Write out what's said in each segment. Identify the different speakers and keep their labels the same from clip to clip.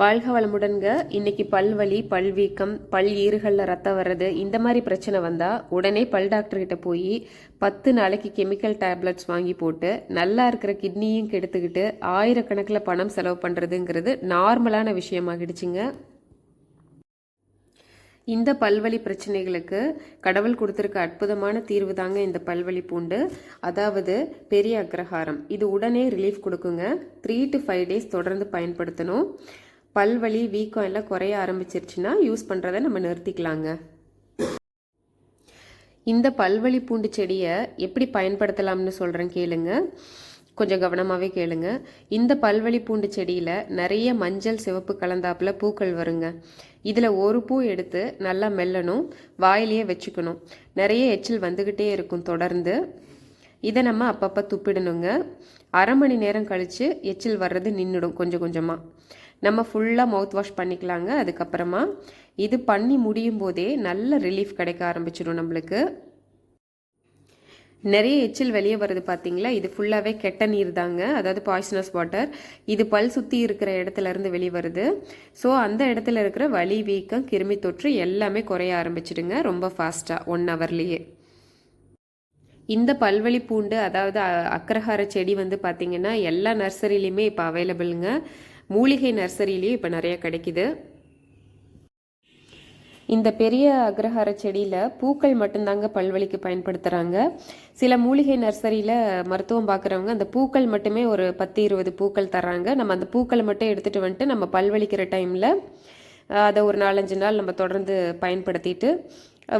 Speaker 1: வாழ்க வளமுடன்க. இன்னைக்கு பல்வலி பல்வீக்கம் பல் ஈறுகளில் ரத்தம் வர்றது இந்த மாதிரி பிரச்சனை வந்தால் உடனே பல் டாக்டர்கிட்ட போய் பத்து நாளைக்கு கெமிக்கல் டேப்லெட்ஸ் வாங்கி போட்டு நல்லா இருக்கிற கிட்னியும் கெடுத்துக்கிட்டு ஆயிரக்கணக்கில் பணம் செலவு பண்ணுறதுங்கிறது நார்மலான விஷயமாகிடுச்சுங்க. இந்த பல்வழி பிரச்சனைகளுக்கு கடவுள் கொடுத்துருக்க அற்புதமான தீர்வு தாங்க இந்த பல்வழி பூண்டு. அதாவது பெரிய அக்ரஹாரம். இது உடனே ரிலீஃப் கொடுக்குங்க. த்ரீ டு ஃபைவ் டேஸ் தொடர்ந்து பயன்படுத்தணும். பல்வலி வீக்கம் எல்லாம் குறைய ஆரம்பிச்சிருச்சுன்னா யூஸ் பண்ணுறதை நம்ம நிறுத்திக்கலாங்க. இந்த பல்வலி பூண்டு செடியை எப்படி பயன்படுத்தலாம்னு சொல்கிறேன் கேளுங்க. கொஞ்சம் கவனமாகவே கேளுங்க. இந்த பல்வலி பூண்டு செடியில் நிறைய மஞ்சள் சிவப்பு கலந்தாப்புல பூக்கள் வருங்க. இதில் ஒரு பூ எடுத்து நல்லா மெல்லணும் வாயிலேயே வச்சுக்கணும். நிறைய எச்சில் வந்துக்கிட்டே இருக்கும் தொடர்ந்து. இதை நம்ம அப்பப்போ துப்பிடணுங்க. அரை மணி நேரம் கழித்து எச்சில் வர்றது நின்றுடும் கொஞ்சம் கொஞ்சமாக நம்ம ஃபுல்லாக மவுத் வாஷ் பண்ணிக்கலாங்க. அதுக்கப்புறமா இது பண்ணி முடியும் போதே நல்ல ரிலீஃப் கிடைக்க ஆரம்பிச்சிடும் நம்மளுக்கு. நிறைய எச்சில் வெளியே வருது பார்த்தீங்களா இது ஃபுல்லாகவே கெட்ட நீர் தாங்க. அதாவது பாய்சனஸ் வாட்டர் இது பல் சுற்றி இருக்கிற இடத்துலேருந்து வெளியே வருது. ஸோ அந்த இடத்துல இருக்கிற வலி வீக்கம் கிருமி தொற்று எல்லாமே குறைய ஆரம்பிச்சிடுங்க. ரொம்ப ஃபாஸ்ட்டாக ஒன் ஹவர்லேயே இந்த பல்வழி பூண்டு அதாவது அ- அக்ரஹார செடி வந்து பார்த்தீங்கன்னா எல்லா நர்சரிலையுமே இப்போ அவைலபிளுங்க மூலிகை நர்சரியிலையும் இப்போ நிறைய கிடைக்குது. இந்த பெரிய அக்ரஹார செடியில் பூக்கள் மட்டும்தாங்க பல்வலிக்கு பயன்படுத்துகிறாங்க சில மூலிகை நர்சரியில் மருத்துவம் பார்க்குறவங்க அந்த பூக்கள் மட்டுமே ஒரு பத்து இருபது பூக்கள் தர்றாங்க. நம்ம அந்த பூக்களை மட்டும் எடுத்துகிட்டு வந்துட்டு நம்ம பல்வழிக்கிற டைமில் அதை ஒரு நாலஞ்சு நாள் நம்ம தொடர்ந்து பயன்படுத்திட்டு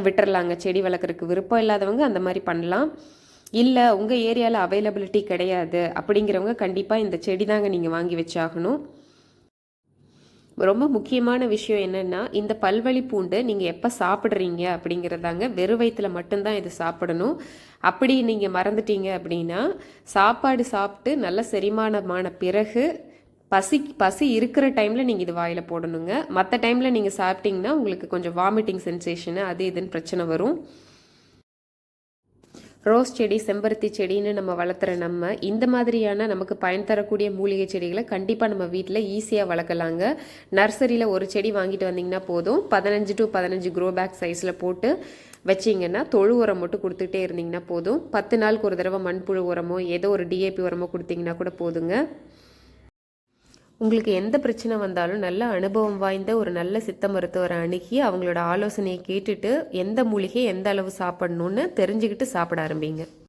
Speaker 1: விட்டுறலாங்க. செடி வளர்க்குறதுக்கு விருப்பம் இல்லாதவங்க அந்த மாதிரி பண்ணலாம். இல்லை உங்கள் ஏரியாவில் அவைலபிலிட்டி கிடையாது. அப்படிங்கிறவங்க கண்டிப்பாக இந்த செடி தாங்க நீங்கள் வாங்கி வச்சாகணும். ரொம்ப முக்கியமான விஷயம் என்னென்னா இந்த பல்வழி பூண்டு நீங்கள் எப்போ சாப்பிட்றீங்க அப்படிங்கிறதாங்க வெறும் வயிற்றுல மட்டும்தான் இது சாப்பிடணும். அப்படி நீங்கள் மறந்துட்டீங்க அப்படின்னா சாப்பாடு சாப்பிட்டு நல்ல செரிமானமான பிறகு பசி பசி இருக்கிற டைமில் நீங்கள் இது வாயில் போடணுங்க. மற்ற டைமில் நீங்கள் சாப்பிட்டீங்கன்னா உங்களுக்கு கொஞ்சம் வாமிட்டிங் சென்சேஷனு அது இதுன்னு பிரச்சனை வரும். ரோஸ் செடி செம்பருத்தி செடின்னு நம்ம வளர்த்துற நம்ம இந்த மாதிரியான நமக்கு பயன் தரக்கூடிய மூலிகை செடிகளை கண்டிப்பாக நம்ம வீட்டில் ஈஸியாக வளர்க்கலாங்க. நர்சரியில் ஒரு செடி வாங்கிட்டு வந்தீங்கன்னா போதும். பதினஞ்சு டு பதினஞ்சு க்ரோ பேக் சைஸில் போட்டு வச்சிங்கன்னா தொழு உரம் மட்டும் கொடுத்துட்டே இருந்தீங்கன்னா போதும். பத்து நாளுக்கு ஒரு தடவை மண்புழு உரமோ ஏதோ ஒரு டிஏபி உரமோ கொடுத்தீங்கன்னா கூட போதுங்க. உங்களுக்கு எந்த பிரச்சனை வந்தாலும் நல்ல அனுபவம் வாய்ந்த ஒரு நல்ல சித்த மருத்துவரை அணுகி அவங்களோட ஆலோசனையை கேட்டுட்டு எந்த மூலிகை எந்த அளவு சாப்பிடணும்னு தெரிஞ்சுக்கிட்டு சாப்பிட ஆரம்பிங்க.